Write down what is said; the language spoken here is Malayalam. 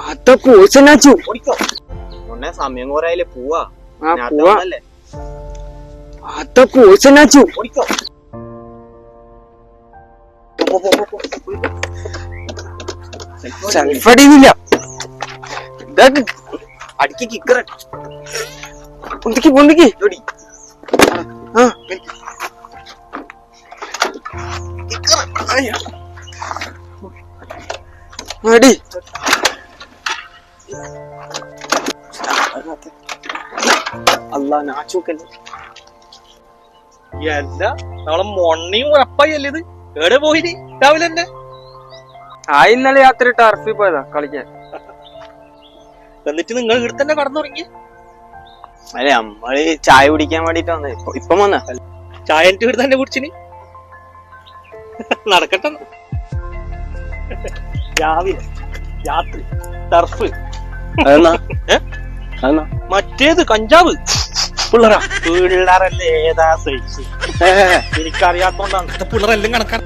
കോഴ്സെന്നാച്ചു ഓടിക്കോ മുന്നേ സമയം കുറയാലേ പോവാ. ആ പോവാ? അത്ത കോഴ്സെന്നാച്ചു ഓടിക്കോ പോ, പോ, പോ, പോ, പോ. സെൽഫ് അടിയുന്നില്ല ഇതാക്ക്. അടിക്ക് കിക്കറ പൊന്തിക്ക് പൊന്തിക്ക്. ഇതോടി. ആ. അടി. അല്ലാ നാച്ചൂക്കല്ലേ അല്ല നമ്മളെ മൊണ്ണയും ഉറപ്പായല്ലേ ഇത്? എവിടെ പോയിന്? രാവിലെ തന്നെ? ആ ഇന്നലെ രാത്രി ടർഫിൽ പോയതാ കളിക്കാൻ. എന്നിട്ട് നിങ്ങൾ ഇവിടെ തന്നെ കടന്നുറങ്ങി അല്ലെ നമ്മൾ ചായ കുടിക്കാൻ വേണ്ടിട്ട് വന്നത്. ഇപ്പൊ ഇപ്പം വന്ന ചായ എന്നിട്ട് ഇവിടെ തന്നെ കുടിച്ചിന്? നടക്കട്ടെ. രാവിലെ രാത്രി ടർഫ് അതെന്നാ? ഏ? അതെന്നാ? മറ്റേത് കഞ്ചാവ്. പിള്ളേരാ? പിള്ളേരല്ലേ ഏതാ സൈസ് എനിക്കറിയാത്തോണ്ടാണ്. പിള്ളേരെല്ലാം കണക്കാണ്